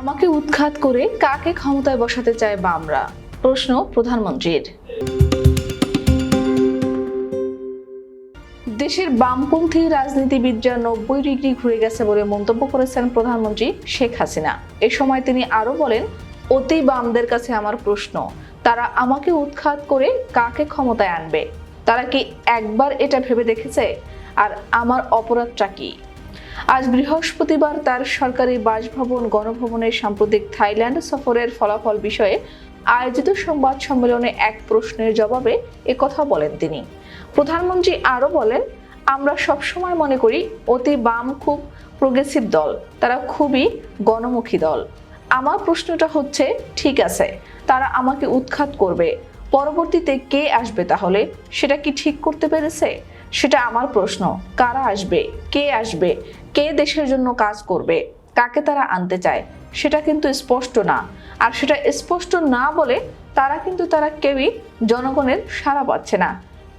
আমাকে উৎখাত করে কাকে ক্ষমতায় বসাতে চায় বামরা প্রশ্ন প্রধানমন্ত্রীর। দেশের বামপন্থী রাজনীতিবিদরা নব্বই ডিগ্রি ঘুরে গেছে বলে মন্তব্য করেছেন প্রধানমন্ত্রী শেখ হাসিনা। এ সময় তিনি আরও বলেন, অতি বামদের কাছে আমার প্রশ্ন, তারা আমাকে উৎখাত করে কাকে ক্ষমতায় আনবে? তারা কি একবার এটা ভেবে দেখেছে? আর আমার অপরাধটা কি? আজ বৃহস্পতিবার তার সরকারি বাসভবন, গণভবনের সাম্প্রতিক থাইল্যান্ড সফরের ফলাফল বিষয়ে আয়োজিত সংবাদ সম্মেলনে এক প্রশ্নের জবাবে কথা বলেন তিনি। প্রধানমন্ত্রী আরও বলেন, আমরা সবসময় মনে করি অতি বাম খুব প্রোগ্রেসিভ দল, তারা খুবই গণমুখী দল। আমার প্রশ্নটা হচ্ছে, ঠিক আছে, তারা আমাকে উৎখাত করবে। পরবর্তীতে কে আসবে তাহলে? সেটা কি ঠিক করতে পেরেছে? সেটা আমার প্রশ্ন। কারা আসবে? কে আসবে? কে দেশের জন্য কাজ করবে, কাকে তারা আনতে চায়, সেটা কিন্তু স্পষ্ট না। আর সেটা স্পষ্ট না বলে তারা কিন্তু তারা কেউই জনগণের সাড়া পাচ্ছে না।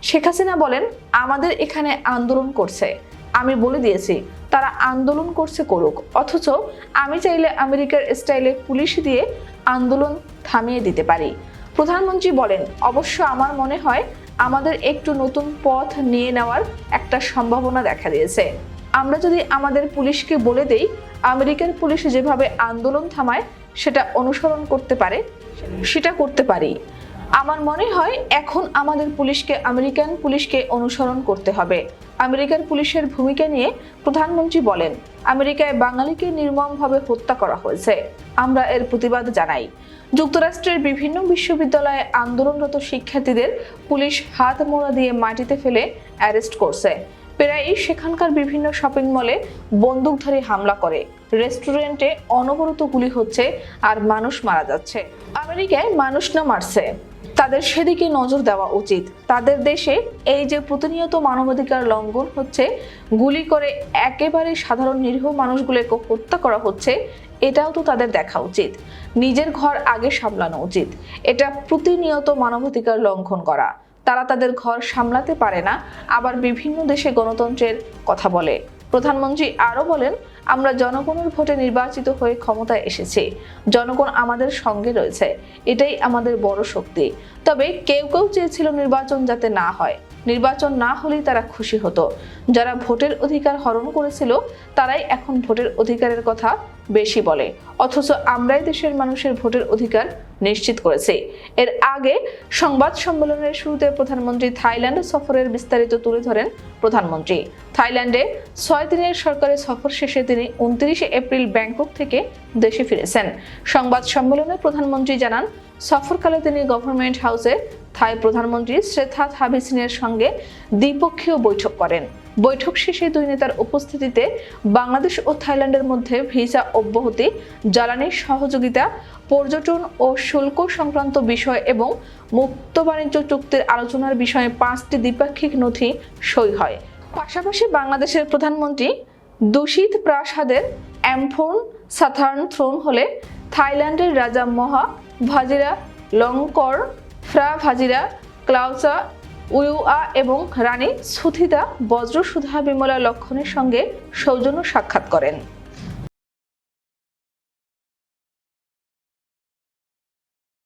শেখ হাসিনা বলেন, আমাদের এখানে আন্দোলন করছে। আমি বলে দিয়েছি, তারা আন্দোলন করছে করুক। অথচ আমি চাইলে আমেরিকার স্টাইলে পুলিশ দিয়ে আন্দোলন থামিয়ে দিতে পারি। প্রধানমন্ত্রী বলেন, অবশ্য আমার মনে হয়, আমাদের একটু নতুন পথ নিয়ে নেওয়ার একটা সম্ভাবনা দেখা দিয়েছে। আমরা যদি আমাদের পুলিশকে বলে দেই আমেরিকান পুলিশ যেভাবে আন্দোলন থামায়, সেটা অনুসরণ করতে পারে, সেটা করতে পারি আমার মনে হয় এখন আমাদের পুলিশকে, আমেরিকান পুলিশকে অনুসরণ করতে হবে। আমেরিকার পুলিশের ভূমিকা নিয়ে প্রধানমন্ত্রী বলেন, আমেরিকায় বাঙালিকে নির্মমভাবে হত্যা করা হয়েছে। আমরা এর প্রতিবাদ জানাই। যুক্তরাষ্ট্রের বিভিন্ন বিশ্ববিদ্যালয়ে আন্দোলনরত শিক্ষার্থীদের পুলিশ হাত মোড়া দিয়ে মাটিতে ফেলে অ্যারেস্ট করছে। প্রায়ই সেখানকার বিভিন্ন শপিং মলে বন্দুকধারী হামলা করে। রেস্টুরেন্টে অনবরত গুলি হচ্ছে আর মানুষ মারা যাচ্ছে। আমেরিকায় মানুষ না মারছে। তাদের সেদিকে নজর দেওয়া উচিত। তাদের দেশে এই যে প্রতিনিয়ত মানবাধিকার লঙ্ঘন হচ্ছে, গুলি করে একেবারে সাধারণ নিরীহ মানুষগুলোকে হত্যা করা হচ্ছে, এটাও তো তাদের দেখা উচিত। নিজের ঘর আগে সামলানো উচিত। এটা প্রতিনিয়ত মানবাধিকার লঙ্ঘন করা। তারা তাদের ঘর সামলাতে পারে না। আবার বিভিন্ন দেশে গণতন্ত্রের কথা বলে। প্রধানমন্ত্রী আরও বলেন আমরা জনগণের ভোটে নির্বাচিত হয়ে ক্ষমতায় এসেছি। জনগণ আমাদের সঙ্গে রয়েছে। এটাই আমাদের বড় শক্তি। তবে কেউ কেউ চেয়েছিল নির্বাচন যাতে না হয়। নির্বাচন না হলেই তারা খুশি হতো। যারা ভোটের অধিকার হরণ করেছিল, তারাই এখন ভোটের অধিকারের কথা বেশি বলে। অথচ আমরাই দেশের মানুষের ভোটের অধিকার নিশ্চিত করেছে। এর আগে সংবাদ সম্মেলনের শুরুতে প্রধানমন্ত্রী থাইল্যান্ড সফরের বিস্তারিত তুলে ধরেন প্রধানমন্ত্রী। থাইল্যান্ডে ছয় দিনের সরকারি সফর শেষে তিনি উনত্রিশে এপ্রিল ব্যাংকক থেকে দেশে ফিরেছেন। সংবাদ সম্মেলনে প্রধানমন্ত্রী জানান, সফরকালে তিনি গভর্নমেন্ট হাউসে থাই প্রধানমন্ত্রী শ্রেথা হাবিসিনের সঙ্গে দ্বিপক্ষীয় বৈঠক করেন। বৈঠক শেষে দুই নেতার উপস্থিতিতে বাংলাদেশ ও থাইল্যান্ডের মধ্যে ভিসা অব্যাহতি, জ্বালানি সহযোগিতা, পর্যটন ও শুল্ক সংক্রান্ত বিষয় এবং মুক্ত বাণিজ্য চুক্তির আলোচনার বিষয়ে পাঁচটি দ্বিপাক্ষিক নথি সই হয়। পাশাপাশি বাংলাদেশের প্রধানমন্ত্রী দূষিত প্রাসাদের অ্যাম্ফোন, সাথার্ন থ্রোন হলে থাইল্যান্ডের রাজা মহা ভাজিরা লংকর ফ্রা ভাজিরা ক্লাউসা উয়ুয়া এবং রানী সুথিতা বজ্রসুধা বিমলা লক্ষণের সঙ্গে সৌজন্য সাক্ষাৎ করেন।